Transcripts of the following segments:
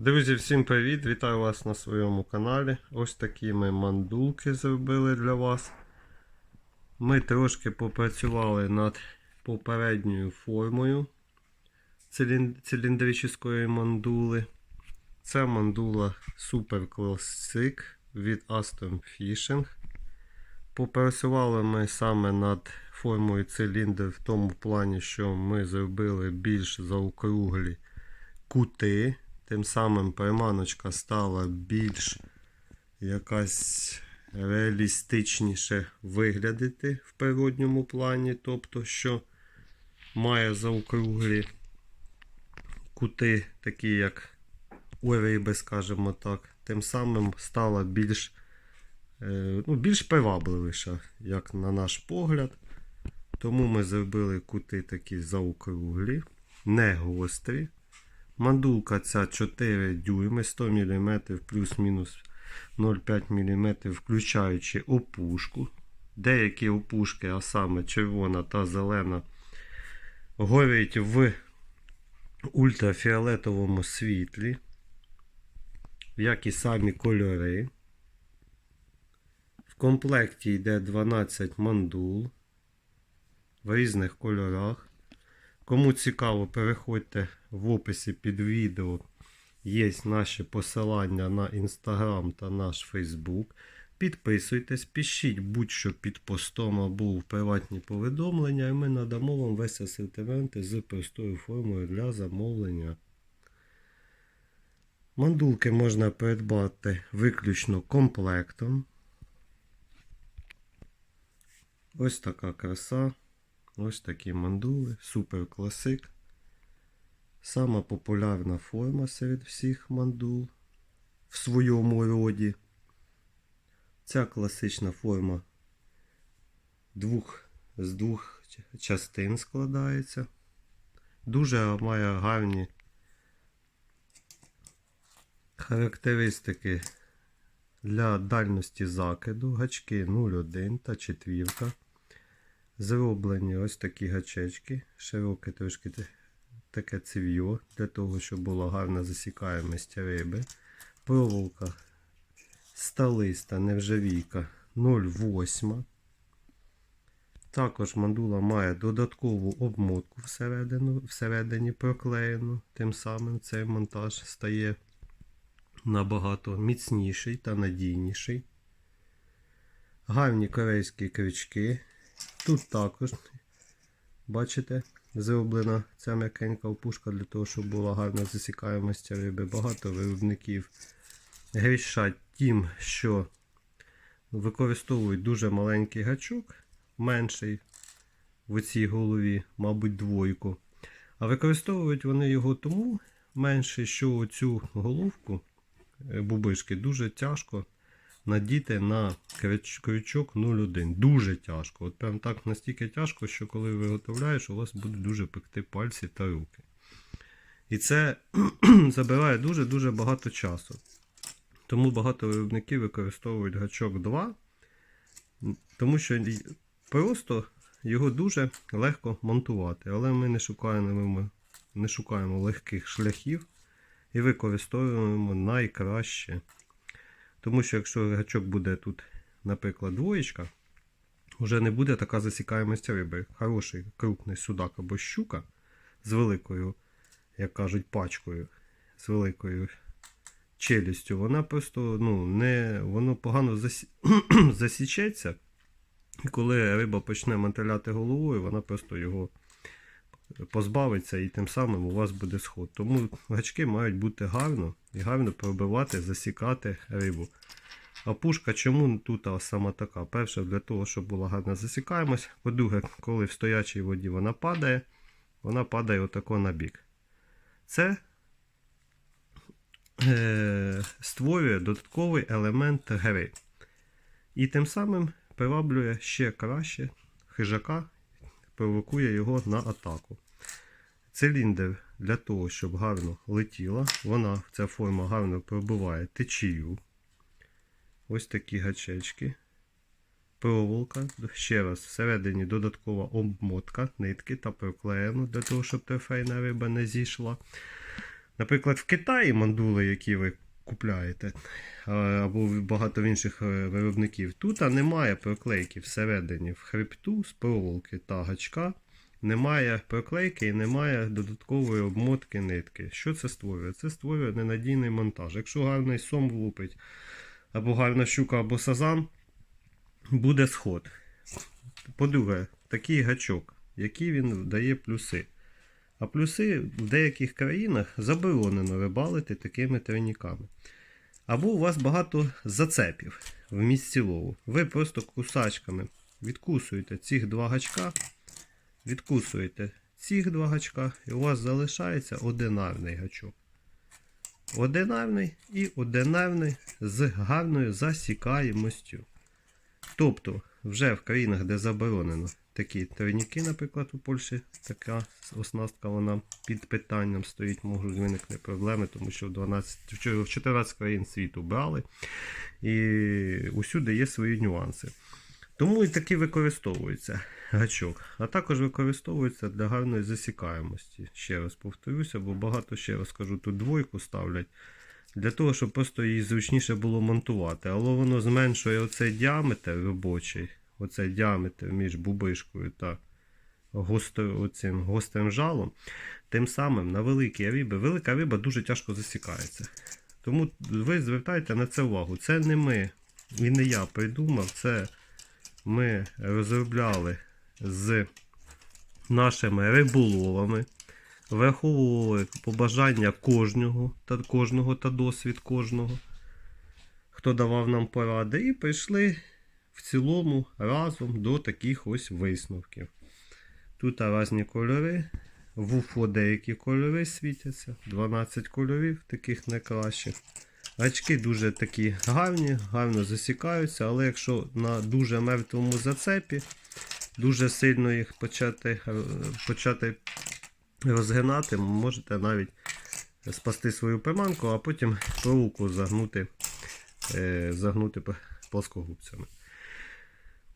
Друзі, всім привіт! Вітаю вас на своєму каналі. Ось такі ми мандулки зробили для вас. Ми трошки попрацювали над попередньою формою цилін- циліндричної мандули. Це мандула Super Classic від Aston Fishing. Попрацювали ми саме над формою циліндр в тому плані, що ми зробили більш заокруглі кути. Тим самим приманочка стала більш якась реалістичніше виглядати в природньому плані, тобто, що має заокруглі кути, такі як у риби, скажімо так. Тим самим стала більш, е, ну, більш привабливіша, як на наш погляд. Тому ми зробили кути такі заокруглі, не гострі. Мандулка ця 4 дюйми, 100 мм плюс-мінус 0,5 мм, включаючи опушку. Деякі опушки, а саме червона та зелена, горять в ультрафіолетовому світлі, як і самі кольори. В комплекті йде 12 мандул в різних кольорах. Кому цікаво, переходьте в описі під відео. Є наші посилання на Instagram та наш Фейсбук. Підписуйтесь, пишіть будь-що під постом або в приватні повідомлення, і ми надамо вам весь асортимент з простою формою для замовлення. Мандулки можна придбати виключно комплектом. Ось така краса. Ось такі мандули, супер класик. Сама популярна форма серед всіх мандул в своєму роді. Ця класична форма двох, з двох частин складається. Дуже має гарні характеристики для дальності закиду. Гачки 0,1 та четвірка. Зроблені ось такі гачечки, широке трошки таке цев'йо, для того, щоб була гарна засікаємість риби. Проволока сталиста нержавійка 0,8. Також мандула має додаткову обмотку всередину, всередині проклеєну. Тим самим цей монтаж стає набагато міцніший та надійніший. Гарні корейські крючки. Тут також, бачите, зроблена ця м'якенька опушка для того, щоб була гарна засікаємость риби. Багато виробників грішать тим, що використовують дуже маленький гачок, менший в цій голові, мабуть, двойку. А використовують вони його тому менший, що цю головку е, бубишки дуже тяжко надіти на крюч- крючок 0,1. Дуже тяжко. От прям так настільки тяжко, що коли виготовляєш, у вас буде дуже пекти пальці та руки. І це забирає дуже-дуже багато часу. Тому багато виробників використовують гачок 2, тому що просто його дуже легко монтувати. Але ми не шукаємо, не шукаємо легких шляхів і використовуємо найкраще. Тому що якщо гачок буде тут, наприклад, двоєчка, вже не буде така засікаємость риби. Хороший крупний судак або щука з великою, як кажуть, пачкою, з великою челюстю, вона просто ну, не, воно погано засі... засічеться. І коли риба почне мантиляти головою, вона просто його позбавиться і тим самим у вас буде сход. Тому гачки мають бути гарно і гарно пробивати, засікати рибу. А пушка чому тут а, саме така? Перше, для того, щоб була гарна засікаємость. По-друге, коли в стоячій воді вона падає, вона падає отако на бік. Це е, створює додатковий елемент гри. І тим самим приваблює ще краще хижака, провокує його на атаку. Циліндр для того, щоб гарно летіла, вона, ця форма гарно пробиває течію. Ось такі гачечки. Проволока. Ще раз, всередині додаткова обмотка, нитки та проклеєно для того, щоб трофейна риба не зійшла. Наприклад, в Китаї мандули, які ви купляєте, або багато інших е, виробників, тут немає проклейки всередині в хребту з проволоки та гачка. Немає проклейки і немає додаткової обмотки нитки. Що це створює? Це створює ненадійний монтаж. Якщо гарний сом влупить, або гарна щука, або сазан, буде сход. По-друге, такий гачок, який він дає плюси. А плюси в деяких країнах заборонено рибалити такими тройниками. Або у вас багато зацепів в місці лову. Ви просто кусачками відкусуєте цих два гачка, відкусуєте цих два гачка, і у вас залишається одинарний гачок. Одинарний і одинарний з гарною засікаємостю. Тобто, вже в країнах, де заборонено такі тройники, наприклад, у Польщі така оснастка вона під питанням стоїть, можуть виникнути проблеми, тому що в 12, в 14 країн світу брали і усюди є свої нюанси. Тому і таки використовується гачок, а також використовується для гарної засікаємості. Ще раз повторюся, бо багато ще раз кажу, тут двойку ставлять для того, щоб просто її зручніше було монтувати. Але воно зменшує оцей діаметр робочий, оцей діаметр між бубишкою та гостро, оцим гострим жалом. Тим самим на великі риби, велика риба дуже тяжко засікається. Тому ви звертайте на це увагу. Це не ми і не я придумав, це ми розробляли з нашими риболовами, враховували побажання кожного та кожного та досвід кожного, хто давав нам поради, і прийшли в цілому разом до таких ось висновків. Тут різні кольори. В УФО деякі кольори світяться, 12 кольорів, таких найкращих. Гачки дуже такі гарні, гарно засікаються, але якщо на дуже мертвому зацепі, дуже сильно їх почати, е, почати розгинати, можете навіть спасти свою приманку, а потім проволоку загнути, е, загнути плоскогубцями.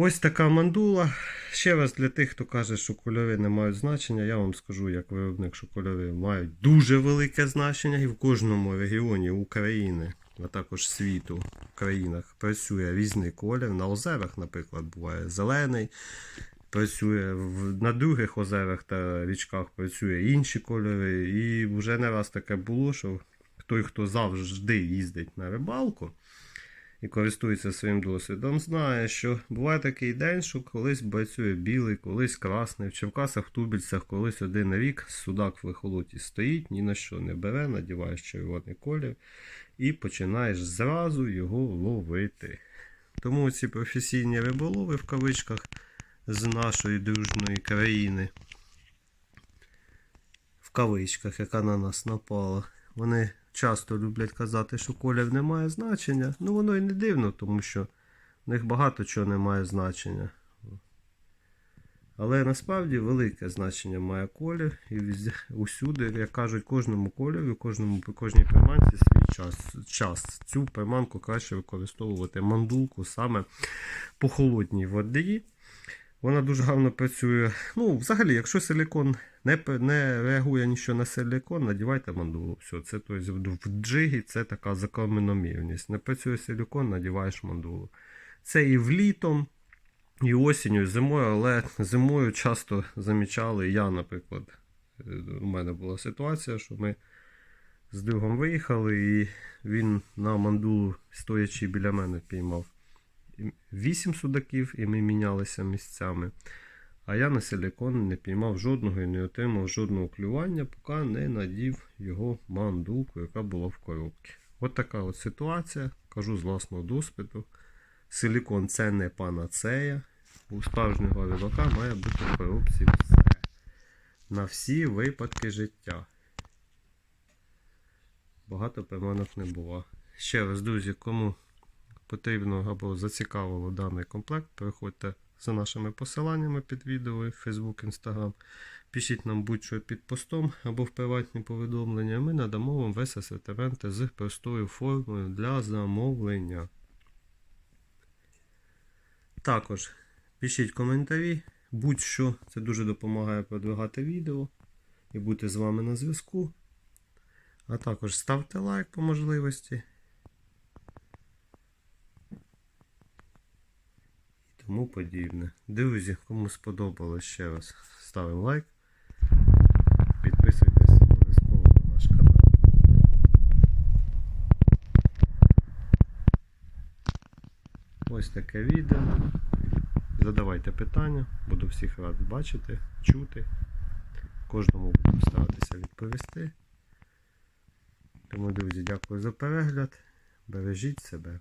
Ось така мандула. Ще раз для тих, хто каже, що кольори не мають значення, я вам скажу, як виробник, що кольори мають дуже велике значення, і в кожному регіоні України, а також світу в країнах працює різний колір. На озерах, наприклад, буває зелений. Працює на других озерах та річках працює інші кольори. І вже не раз таке було, що той, хто завжди їздить на рибалку, і користується своїм досвідом, знає, що буває такий день, що колись працює білий, колись красний. В Черкасах, в Тубільцях колись один рік судак в ехолоті стоїть, ні на що не бере, надіваєш червоний колір і починаєш зразу його ловити. Тому ці професійні риболови в кавичках з нашої дружної країни, в кавичках, яка на нас напала, вони часто люблять казати, що колір не має значення. Ну воно і не дивно, тому що в них багато чого не має значення. Але насправді велике значення має колір. І усюди, як кажуть, кожному кольору, кожному, кожній приманці свій час. час. Цю приманку краще використовувати мандулку саме по холодній воді. Вона дуже гарно працює. Ну, взагалі, якщо силікон не, не реагує нічого на силікон, надівайте мандулу. Все, це тобто, в джигі це така закономірність. Не працює силікон, надіваєш мандулу. Це і влітом, і осінню, і зимою, але зимою часто замічали, я, наприклад, е, у мене була ситуація, що ми з другом виїхали, і він на мандулу, стоячи біля мене, піймав. 8 судаків, і ми мінялися місцями. А я на силікон не піймав жодного і не отримав жодного клювання, поки не надів його мандулку, яка була в коробці. От така от ситуація, кажу з власного досвіду. Силікон це не панацея. У справжнього рибака має бути в коробці все. На всі випадки життя. Багато приманок не було. Ще раз, друзі, кому потрібно або зацікавило даний комплект, переходьте за нашими посиланнями під відео, Facebook, Instagram. Пишіть нам будь-що під постом або в приватні повідомлення. Ми надамо вам весь асортимент з простою формою для замовлення. Також пишіть коментарі, будь-що, це дуже допомагає продвигати відео і бути з вами на зв'язку. А також ставте лайк по можливості. Тому подібне. Друзі, кому сподобалось ще раз, ставимо лайк. Підписуйтесь обов'язково на наш канал. Ось таке відео. Задавайте питання, буду всіх рад бачити, чути. Кожному буду старатися відповісти. Тому, друзі, дякую за перегляд. Бережіть себе.